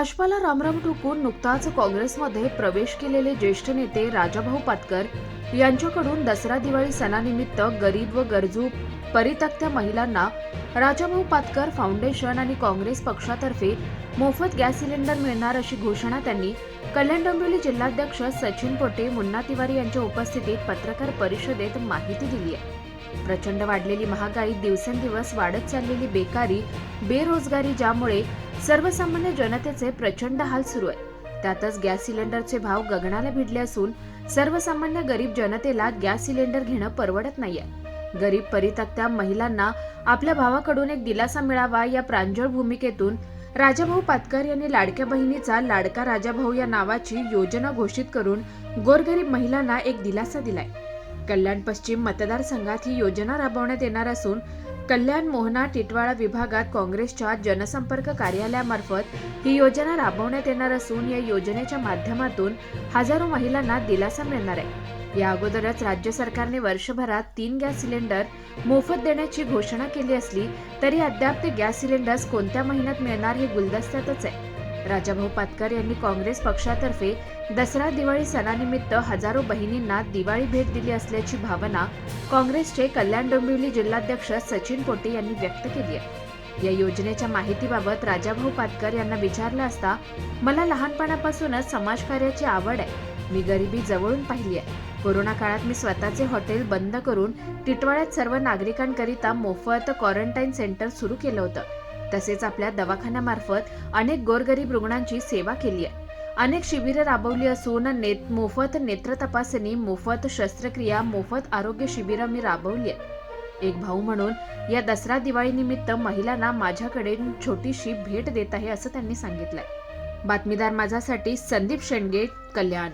भाजपाला रामराम ठोकून नुकताच काँग्रेसमध्ये प्रवेश केलेले ज्येष्ठ नेते राजाभाऊ पाटकर यांच्याकडून दसरा दिवाळी सणानिमित्त गरीब व गरजू परितक्त्या महिलांना राजाभाऊ पाटकर फाउंडेशन आणि काँग्रेस पक्षातर्फे मोफत गॅस सिलेंडर मिळणार अशी घोषणा त्यांनी कल्याण डोंबिवली जिल्हाध्यक्ष सचिन पोटे मुन्ना तिवारी यांच्या उपस्थितीत पत्रकार परिषदेत माहिती दिली आहे. प्रचंड वाढलेली महागाई दिवसेंदिवस वाढत चाललेली बेकारी बेरोजगारी ज्यामुळे सर्वसामान्य जनतेचे प्रचंड हाल सुरू आहे. त्यातच गॅस सिलेंडरचे भाव गगनाला भिडले असून सर्वसामान्य गरीब जनतेला गॅस सिलेंडर घेणं परवडत नाहीये. गरीब परितक्त्या महिलांना आपल्या भावाकडून एक दिलासा मिळावा या प्रांजळ भूमिकेतून राजाभाऊ पातकर यांनी लाडक्या बहिणीचा लाडका राजाभाऊ या नावाची योजना घोषित करून गोरगरीब महिलांना एक दिलासा दिलाय. कल्याण पश्चिम मतदारसंघात ही योजना राबवण्यात येणार असून कल्याण मोहना टिटवाळा विभागात काँग्रेसच्या जनसंपर्क कार्यालयामार्फत ही योजना राबवण्यात येणार असून या योजनेच्या माध्यमातून हजारो महिलांना दिलासा मिळणार आहे. या अगोदरच राज्य सरकारने वर्षभरात तीन गॅस सिलेंडर मोफत देण्याची घोषणा केली असली तरी अद्याप ते गॅस सिलेंडर्स कोणत्या महिन्यात मिळणार हे गुलदस्त्यातच आहे. राजाभाऊ पाटकर यांनी काँग्रेस पक्षातर्फे दसरा दिवाळी सणानिमित्त हजारो बहिणींना दिवाळी भेट दिली असल्याची भावना काँग्रेसचे कल्याण डोंबिवली जिल्हाध्यक्ष सचिन पोटे यांनी व्यक्त केली आहे. या योजनेच्या माहितीबाबत राजाभाऊ पाटकर यांना विचारलं असता मला लहानपणापासूनच समाजकार्याची आवड आहे. मी गरिबी जवळून पाहिली आहे. कोरोना काळात मी स्वतःचे हॉटेल बंद करून टिटवाळ्यात सर्व नागरिकांकरिता मोफत क्वारंटाईन सेंटर सुरू केलं होतं. तसेच आपल्या दवाखान्यामार्फत अनेक गोरगरीब रुग्णांची सेवा केली आहे. अनेक शिबिरे राबवली असून नेत मोफत नेत्र तपासणी मोफत शस्त्रक्रिया मोफत आरोग्य शिबिरं मी राबवली आहेत एक भाऊ म्हणून या दसरा दिवाळीनिमित्त महिलांना माझ्याकडे छोटीशी भेट देत आहे असं त्यांनी सांगितलंय. बातमीदार माझ्यासाठी संदीप शेंडगे कल्याण.